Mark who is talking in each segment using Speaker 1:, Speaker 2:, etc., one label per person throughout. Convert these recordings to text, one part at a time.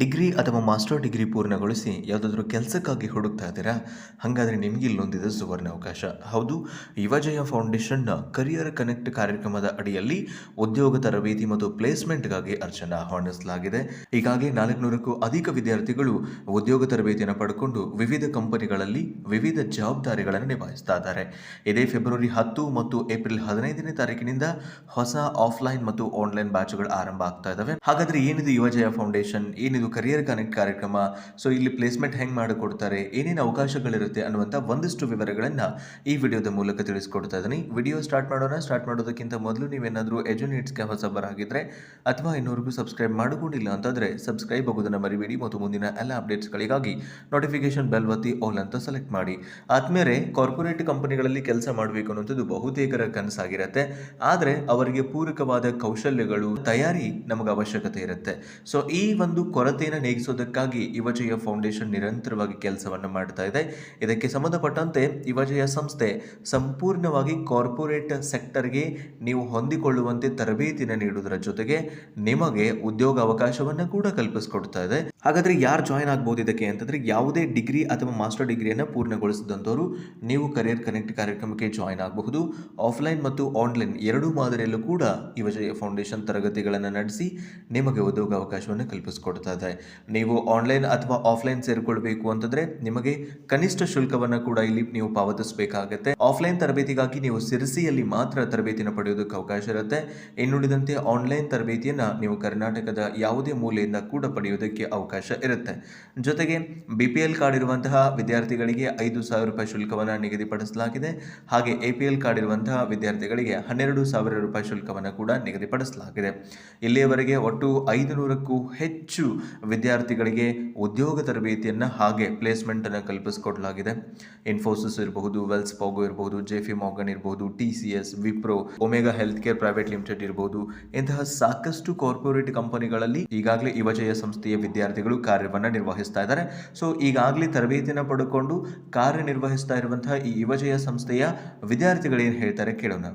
Speaker 1: Degree ಅಥವಾ master degree ಪೂರ್ಣಗೊಳಿಸಿ ಯಾವುದಾದ್ರೂ ಕೆಲಸಕ್ಕಾಗಿ ಹುಡುಕ್ತಾ ಇದ್ದೀರಾ? ಹಾಗಾದರೆ ನಿಮಗೆ ಇಲ್ಲೊಂದಿದೆ ಸುವರ್ಣ ಅವಕಾಶ ಹೌದು, ಯುವಜಯ ಫೌಂಡೇಶನ್ನ ಕರಿಯರ್ ಕನೆಕ್ಟ್ ಕಾರ್ಯಕ್ರಮದ ಅಡಿಯಲ್ಲಿ ಉದ್ಯೋಗ ತರಬೇತಿ ಮತ್ತು ಪ್ಲೇಸ್ಮೆಂಟ್ಗಾಗಿ ಅರ್ಜನ ಆಹ್ವಾನಿಸಲಾಗಿದೆ ಹೀಗಾಗಿ ನಾಲ್ಕುನೂರಕ್ಕೂ ಅಧಿಕ ವಿದ್ಯಾರ್ಥಿಗಳು ಉದ್ಯೋಗ ತರಬೇತಿಯನ್ನು ಪಡ್ಕೊಂಡು ವಿವಿಧ ಕಂಪನಿಗಳಲ್ಲಿ ವಿವಿಧ ಜವಾಬ್ದಾರಿಗಳನ್ನು ನಿಭಾಯಿಸ್ತಾ ಇದ್ದಾರೆ. ಇದೇ ಫೆಬ್ರವರಿ ಹತ್ತು ಮತ್ತು ಏಪ್ರಿಲ್ ಹದಿನೈದನೇ ತಾರೀಕಿನಿಂದ ಹೊಸ ಆಫ್ಲೈನ್ ಮತ್ತು ಆನ್ಲೈನ್ ಬ್ಯಾಚ್ಗಳು ಆರಂಭ ಆಗ್ತಾ ಇದ್ದಾವೆ. ಹಾಗಾದ್ರೆ ಏನಿದೆ ಯುವಜಯ ಫೌಂಡೇಶನ್? ಏನಿದು ಕರಿಯರ್ ಕನೆಕ್ಟ್ ಕಾರ್ಯಕ್ರಮ. ಸೊ ಇಲ್ಲಿ ಪ್ಲೇಸ್ಮೆಂಟ್ ಹೆಂಗೆ ಮಾಡಿಕೊಡ್ತಾರೆ, ಏನೇನು ಅವಕಾಶಗಳಿರುತ್ತೆ ಅನ್ನುವಂಥ ಒಂದಿಷ್ಟು ವಿವರಗಳನ್ನ ಈ ವಿಡಿಯೋದ ಮೂಲಕ ತಿಳಿಸ್ಕೊಡ್ತಾ ಇದ್ದೀನಿ ವಿಡಿಯೋ ಸ್ಟಾರ್ಟ್ ಮಾಡೋಣ. ಸ್ಟಾರ್ಟ್ ಮಾಡೋದಕ್ಕಿಂತ ಮೊದಲು ನೀವೇನಾದರೂ ಎಜುನೇಟ್ಸ್ಗೆ ಹೊಸಬರಾಗಿದ್ದರೆ ಅಥವಾ ಇನ್ನೂವರೆಗೂ ಸಬ್ಸ್ಕ್ರೈಬ್ ಮಾಡಿಕೊಂಡಿಲ್ಲ ಅಂತಂದ್ರೆ ಸಬ್ಸ್ಕ್ರೈಬ್ ಆಗೋದನ್ನು ಮರಿಬೇಡಿ. ಮತ್ತು ಮುಂದಿನ ಎಲ್ಲ ಅಪ್ಡೇಟ್ಸ್ಗಳಿಗಾಗಿ ನೋಟಿಫಿಕೇಶನ್ ಬೆಲ್ ಒತ್ತಿ ಆಲ್ ಅಂತ ಸೆಲೆಕ್ಟ್ ಮಾಡಿ. ಆದ್ಮೇಲೆ ಕಾರ್ಪೊರೇಟ್ ಕಂಪನಿಗಳಲ್ಲಿ ಕೆಲಸ ಮಾಡಬೇಕು ಅನ್ನೋಂಥದ್ದು ಬಹುತೇಕರ ಕನಸಾಗಿರುತ್ತೆ. ಆದರೆ ಅವರಿಗೆ ಪೂರಕವಾದ ಕೌಶಲ್ಯಗಳು, ತಯಾರಿ ನಮಗೆ ಅವಶ್ಯಕತೆ ಇರುತ್ತೆ. ಸೊ ಈ ಒಂದು ಕೊರತೆಯನ್ನು ನೀಗಿಸೋದಕ್ಕಾಗಿ ಯುವಜಯ ಫೌಂಡೇಶನ್ ನಿರಂತರವಾಗಿ ಕೆಲಸವನ್ನು ಮಾಡ್ತಾ ಇದೆ. ಇದಕ್ಕೆ ಸಂಬಂಧಪಟ್ಟಂತೆ ಯುವಜಯ ಸಂಸ್ಥೆ ಸಂಪೂರ್ಣವಾಗಿ ಕಾರ್ಪೊರೇಟ್ ಸೆಕ್ಟರ್ಗೆ ನೀವು ಹೊಂದಿಕೊಳ್ಳುವಂತೆ ತರಬೇತಿಯನ್ನು ನೀಡುವುದರ ಜೊತೆಗೆ ನಿಮಗೆ ಉದ್ಯೋಗ ಅವಕಾಶವನ್ನು ಕೂಡ ಕಲ್ಪಿಸಿಕೊಡ್ತಾ ಇದೆ. ಹಾಗಾದ್ರೆ ಯಾರು ಜಾಯ್ನ್ ಆಗ್ಬೋದು ಇದಕ್ಕೆ ಅಂತಂದ್ರೆ ಯಾವುದೇ ಡಿಗ್ರಿ ಅಥವಾ ಮಾಸ್ಟರ್ ಡಿಗ್ರಿಯನ್ನು ಪೂರ್ಣಗೊಳಿಸಿದಂಥವರು ನೀವು ಕರಿಯರ್ ಕನೆಕ್ಟ್ ಕಾರ್ಯಕ್ರಮಕ್ಕೆ ಜಾಯ್ನ್ ಆಗಬಹುದು. ಆಫ್ಲೈನ್ ಮತ್ತು ಆನ್ಲೈನ್ ಎರಡೂ ಮಾದರಿಯಲ್ಲೂ ಕೂಡ ಯುವಜಯ ಫೌಂಡೇಶನ್ ತರಗತಿಗಳನ್ನು ನಡೆಸಿ ನಿಮಗೆ ಉದ್ಯೋಗ ಅವಕಾಶವನ್ನು ಕಲ್ಪಿಸಿಕೊಡ್ತಾ ಇದೆ. ನೀವು ಆನ್ಲೈನ್ ಅಥವಾ ಆಫ್ಲೈನ್ ಸೇರಿಕೊಳ್ಬೇಕು ಅಂತಂದರೆ ನಿಮಗೆ ಕನಿಷ್ಠ ಶುಲ್ಕವನ್ನು ಕೂಡ ಇಲ್ಲಿ ನೀವು ಪಾವತಿಸಬೇಕಾಗತ್ತೆ. ಆಫ್ಲೈನ್ ತರಬೇತಿಗಾಗಿ ನೀವು ಸಿರಸಿಯಲ್ಲಿ ಮಾತ್ರ ತರಬೇತಿಯನ್ನು ಪಡೆಯೋದಕ್ಕೆ ಅವಕಾಶ ಇರುತ್ತೆ. ಇನ್ನುಳಿದಂತೆ ಆನ್ಲೈನ್ ತರಬೇತಿಯನ್ನು ನೀವು ಕರ್ನಾಟಕದ ಯಾವುದೇ ಮೂಲೆಯಿಂದ ಕೂಡ ಪಡೆಯೋದಕ್ಕೆ ಅವಕಾಶ ಇರುತ್ತೆ. ಜೊತೆಗೆ ಬಿ ಪಿ ಎಲ್ ಕಾರ್ಡ್ ಇರುವಂತಹ ವಿದ್ಯಾರ್ಥಿಗಳಿಗೆ ಐದು ಸಾವಿರ ರೂಪಾಯಿ ಶುಲ್ಕವನ್ನು ನಿಗದಿಪಡಿಸಲಾಗಿದೆ. ಹಾಗೆ ಎ ಪಿ ಎಲ್ ಕಾರ್ಡ್ ಇರುವಂತಹ ವಿದ್ಯಾರ್ಥಿಗಳಿಗೆ ಹನ್ನೆರಡು ಸಾವಿರ ರೂಪಾಯಿ ಶುಲ್ಕವನ್ನು ಕೂಡ ನಿಗದಿಪಡಿಸಲಾಗಿದೆ. ಇಲ್ಲಿಯವರೆಗೆ ಒಟ್ಟು ಐದು ನೂರಕ್ಕೂ ಹೆಚ್ಚು ವಿದ್ಯಾರ್ಥಿಗಳಿಗೆ ಉದ್ಯೋಗ ತರಬೇತಿಯನ್ನು ಹಾಗೆ ಪ್ಲೇಸ್ಮೆಂಟನ್ನು ಕಲ್ಪಿಸಿಕೊಡಲಾಗಿದೆ. ಇನ್ಫೋಸಿಸ್ ಇರಬಹುದು ವೆಲ್ಸ್ ಪಾಗೋ ಇರಬಹುದು ಜೆಫಿ ಮಾಗನ್ ಇರಬಹುದು T C S Wipro Omega health care private limited ಇರಬಹುದು. ಇಂತಹ ಸಾಕಷ್ಟು ಕಾರ್ಪೊರೇಟ್ ಕಂಪನಿಗಳಲ್ಲಿ ಈಗಾಗಲೇ ಯುವಜಯ ಸಂಸ್ಥೆಯ ವಿದ್ಯಾರ್ಥಿಗಳು ಕಾರ್ಯವನ್ನು ನಿರ್ವಹಿಸ್ತಾ ಇದ್ದಾರೆ. ಸೊ ಈಗಾಗಲೇ ತರಬೇತಿಯನ್ನು ಪಡ್ಕೊಂಡು ಕಾರ್ಯನಿರ್ವಹಿಸ್ತಾ ಇರುವಂತಹ ಈ ಯುವಜಯ ಸಂಸ್ಥೆಯ ವಿದ್ಯಾರ್ಥಿಗಳೇನು ಹೇಳ್ತಾರೆ ಕೇಳೋಣ.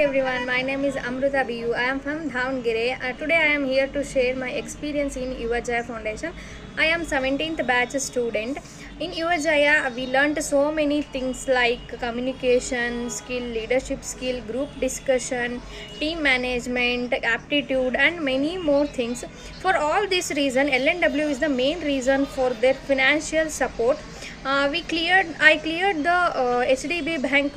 Speaker 2: Everyone, my name is Amruta BU. I am from Davangere. Uh, today I am here to share my experience in Yuvajaya Foundation. I am 17th batch student. In Yuvajaya, we learnt so many things like communication skill, leadership skill, group discussion, team management, aptitude, and many more things. For all this reason, LNW is the main reason for their financial support. Uh, we cleared. I cleared the uh, HDB Bank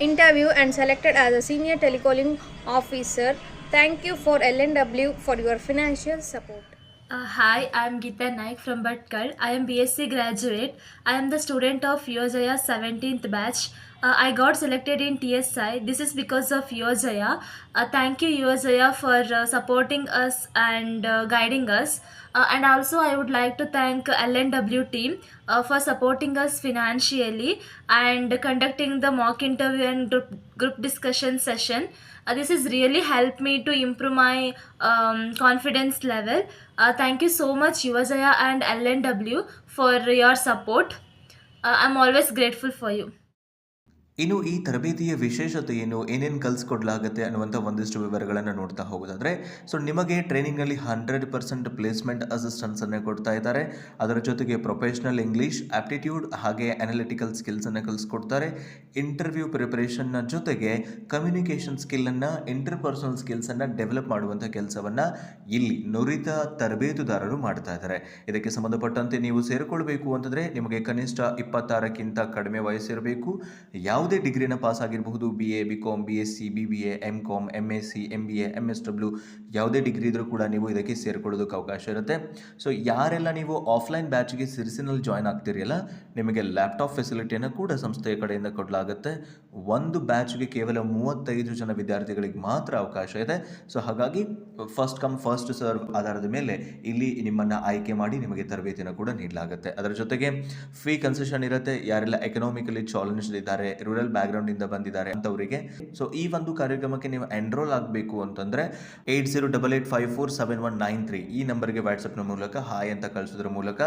Speaker 2: interview and selected as a senior telecalling officer. Thank you for LNW for your financial support.
Speaker 3: Uh, hi, I am Geeta Naik from Bhatkal. I am BSc graduate. I am the student of Yojaya 17th batch. Uh, I got selected in TSI. This is because of Yojaya. Uh, thank you, Yojaya, for uh, supporting us and uh, guiding us. Uh, and also, I would like to thank LNW team uh, for supporting us financially and conducting the mock interview and group, group discussion session. Uh, this has really helped me to improve my um, confidence level. Uh, thank you so much, Yuvajaya and LNW, for your support. Uh, I'm always grateful for you.
Speaker 1: ಇನ್ನು ಈ ತರಬೇತಿಯ ವಿಶೇಷತೆ ಏನು ಏನೇನು ಕಲಿಸ್ಕೊಡ್ಲಾಗುತ್ತೆ ಅನ್ನುವಂಥ ಒಂದಿಷ್ಟು ವಿವರಗಳನ್ನು ನೋಡ್ತಾ ಹೋಗೋದಾದರೆ, ಸೊ ನಿಮಗೆ ಟ್ರೈನಿಂಗ್ನಲ್ಲಿ ಹಂಡ್ರೆಡ್ ಪರ್ಸೆಂಟ್ ಪ್ಲೇಸ್ಮೆಂಟ್ ಅಸಿಸ್ಟೆನ್ಸನ್ನು ಕೊಡ್ತಾ ಇದ್ದಾರೆ. ಅದರ ಜೊತೆಗೆ ಪ್ರೊಫೆಷ್ನಲ್ ಇಂಗ್ಲೀಷ್, ಆಪ್ಟಿಟ್ಯೂಡ್ ಹಾಗೆ ಅನಾಲಿಟಿಕಲ್ ಸ್ಕಿಲ್ಸನ್ನು ಕಲಿಸ್ಕೊಡ್ತಾರೆ. ಇಂಟರ್ವ್ಯೂ ಪ್ರಿಪರೇಷನ್ನ ಜೊತೆಗೆ ಕಮ್ಯುನಿಕೇಷನ್ ಸ್ಕಿಲ್ಲನ್ನು ಇಂಟರ್ಪರ್ಸನಲ್ ಸ್ಕಿಲ್ಸನ್ನು ಡೆವಲಪ್ ಮಾಡುವಂಥ ಕೆಲಸವನ್ನು ಇಲ್ಲಿ ನುರಿತ ತರಬೇತುದಾರರು ಮಾಡ್ತಾ ಇದ್ದಾರೆ. ಇದಕ್ಕೆ ಸಂಬಂಧಪಟ್ಟಂತೆ ನೀವು ಸೇರಿಕೊಳ್ಬೇಕು ಅಂತಂದರೆ ನಿಮಗೆ ಕನಿಷ್ಠ ಇಪ್ಪತ್ತಾರಕ್ಕಿಂತ ಕಡಿಮೆ ವಯಸ್ಸಿರಬೇಕು. ಯಾವುದೇ ಡಿಗ್ರಿನ ಪಾಸ್ ಆಗಿರಬಹುದು B A B com B S C B B A M com M S C M B A M S W ಯಾವುದೇ ಡಿಗ್ರಿ ಇದ್ರೂ ಕೂಡ ನೀವು ಇದಕ್ಕೆ ಸೇರ್ಕೊಳ್ಳೋದಕ್ಕೆ ಅವಕಾಶ ಇರುತ್ತೆ. ಸೊ ಯಾರೆಲ್ಲ ನೀವು ಆಫ್ಲೈನ್ ಬ್ಯಾಚ್ಗೆ ಸಿರಿಸಿನಲ್ಲಿ ಜಾಯ್ನ್ ಆಗ್ತಿರಲ್ಲ ನಿಮಗೆ ಲ್ಯಾಪ್ಟಾಪ್ ಫೆಸಿಲಿಟಿಯನ್ನು ಕೂಡ ಸಂಸ್ಥೆಯ ಕಡೆಯಿಂದ ಕೊಡಲಾಗುತ್ತೆ. ಒಂದು ಬ್ಯಾಚ್ಗೆ ಕೇವಲ ಮೂವತ್ತೈದು ಜನ ವಿದ್ಯಾರ್ಥಿಗಳಿಗೆ ಮಾತ್ರ ಅವಕಾಶ ಇದೆ. ಸೊ ಹಾಗಾಗಿ ಫಸ್ಟ್ ಕಮ್ ಫಸ್ಟ್ ಸರ್ವ್ ಆಧಾರದ ಮೇಲೆ ಇಲ್ಲಿ ನಿಮ್ಮನ್ನು ಆಯ್ಕೆ ಮಾಡಿ ನಿಮಗೆ ತರಬೇತಿಯನ್ನು ಕೂಡ ನೀಡಲಾಗುತ್ತೆ. ಅದರ ಜೊತೆಗೆ ಫ್ರೀ ಕನ್ಸೆಷನ್ ಇರುತ್ತೆ. ಯಾರೆಲ್ಲ ಎಕನಾಮಿಕಲಿ ಚಾಲೆಂಜ್ ಇದ್ದಾರೆ ರೂರಲ್ ಬ್ಯಾಕ್ಗ್ರೌಂಡ್ ಇಂದ ಬಂದಿದ್ದಾರೆ ಅಂತವರಿಗೆ. ಸೊ ಈ ಒಂದು ಕಾರ್ಯಕ್ರಮಕ್ಕೆ ನೀವು ಎನ್ರೋಲ್ ಆಗಬೇಕು ಅಂತಂದ್ರೆ eight zero double eight five four seven one nine three ಈ ನಂಬರ್ಗೆ ವಾಟ್ಸಪ್ನ ಮೂಲಕ ಹಾಯ್ ಅಂತ ಕಳಿಸೋದ್ರ ಮೂಲಕ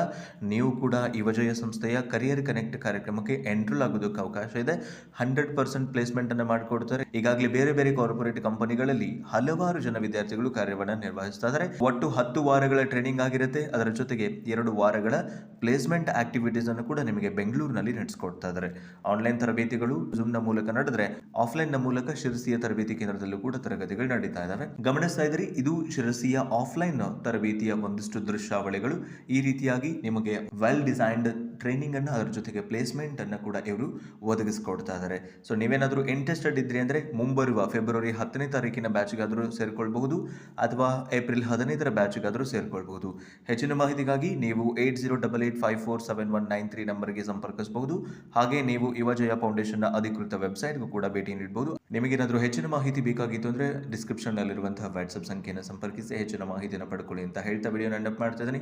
Speaker 1: ನೀವು ಕೂಡ ಯುವಜಯ ಸಂಸ್ಥೆಯ ಕರಿಯರ್ ಕನೆಕ್ಟ್ ಕಾರ್ಯಕ್ರಮಕ್ಕೆ ಎನ್ರೋಲ್ ಆಗೋದಕ್ಕೆ ಅವಕಾಶ ಇದೆ. ಹಂಡ್ರೆಡ್ ಪರ್ಸೆಂಟ್ ಪ್ಲೇಸ್ಮೆಂಟ್ ಅನ್ನು ಮಾಡಿಕೊಡ್ತಾರೆ. ಈಗಾಗಲೇ ಬೇರೆ ಬೇರೆ ಕಾರ್ಪೊರೇಟ್ ಕಂಪನಿಗಳಲ್ಲಿ ಹಲವಾರು ಜನ ವಿದ್ಯಾರ್ಥಿಗಳು ಕಾರ್ಯವನ್ನು ನಿರ್ವಹಿಸ್ತಾ ಒಟ್ಟು ಹತ್ತು ವಾರಗಳ ಟ್ರೈನಿಂಗ್ ಆಗಿರುತ್ತೆ. ಅದರ ಜೊತೆಗೆ ಎರಡು ವಾರಗಳ ಪ್ಲೇಸ್ಮೆಂಟ್ ಆಕ್ಟಿವಿಟೀಸ್ ಅನ್ನು ಕೂಡ ನಿಮಗೆ ಬೆಂಗಳೂರಿನಲ್ಲಿ ನಡೆಸ್ಕೊಡ್ತಾ ಇದ್ದಾರೆ. ಆನ್ಲೈನ್ ತರಬೇತಿಗಳು ಜೂಮ್ನ ಮೂಲಕ ನಡೆದ್ರೆ ಆಫ್ಲೈನ್ನ ಮೂಲಕ ಶಿರಸಿಯ ತರಬೇತಿ ಕೇಂದ್ರದಲ್ಲೂ ಕೂಡ ತರಗತಿಗಳು ನಡೀತಾ ಇದ್ದಾವೆ ಗಮನಿಸ್ತಾ ಇದ್ರಿ ಇದು ಶಿರಸಿಯ ಆಫ್ಲೈನ್ ತರಬೇತಿಯ ಒಂದಿಷ್ಟು ದೃಶ್ಯಾವಳಿಗಳು. ಈ ರೀತಿಯಾಗಿ ನಿಮಗೆ ವೆಲ್ ಡಿಸೈನ್ಡ್ ಟ್ರೈನಿಂಗ್ ಅನ್ನ ಅದರ ಜೊತೆಗೆ ಪ್ಲೇಸ್ಮೆಂಟನ್ನು ಕೂಡ ಇವರು ಒದಗಿಸ್ಕೊಡ್ತಾ ಇದ್ದಾರೆ ಸೊ ನೀವೇನಾದರೂ ಇಂಟ್ರೆಸ್ಟೆಡ್ ಇದ್ರಿ ಅಂದರೆ ಮುಂಬರುವ ಫೆಬ್ರವರಿ ಹತ್ತನೇ ತಾರೀಕಿನ ಬ್ಯಾಚ್ಗಾದರೂ ಸೇರಿಕೊಳ್ಬಹುದು ಅಥವಾ ಏಪ್ರಿಲ್ ಹದಿನೈದರ ಬ್ಯಾಚ್ಗಾದರೂ ಸೇರಿಕೊಳ್ಬಹುದು. ಹೆಚ್ಚಿನ ಮಾಹಿತಿಗಾಗಿ ನೀವು eight zero double eight five four seven one nine three ನಂಬರ್ಗೆ ಸಂಪರ್ಕಿಸಬಹುದು. ಹಾಗೆ ನೀವು ಯುವಜಯ ಫೌಂಡೇಶನ್ನ ಅಧಿಕೃತ ವೆಬ್ಸೈಟ್ಗೂ ಕೂಡ ಭೇಟಿ ನೀಡಬಹುದು ನಿಮಗೇನಾದರೂ ಹೆಚ್ಚಿನ ಮಾಹಿತಿ ಬೇಕಾಗಿತ್ತು ಅಂದರೆ ಡಿಸ್ಕ್ರಿಪ್ಷನ್ನಲ್ಲಿರುವಂತಹ ವಾಟ್ಸಪ್ ಸಂಖ್ಯೆಯನ್ನು ಸಂಪರ್ಕಿಸಿ, ಹೆಚ್ಚಿನ ಮಾಹಿತಿಯನ್ನು ಪಡ್ಕೊಳ್ಳಿ ಅಂತ ಹೇಳ್ತಾ ವಿಡಿಯೋ ನೆನಪು ಮಾಡ್ತಾ ಇದ್ದೀನಿ.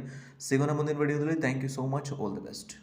Speaker 1: ಸಿಗೋಣ ಮುಂದಿನ ವಿಡಿಯೋದಲ್ಲಿ thank you so much all the best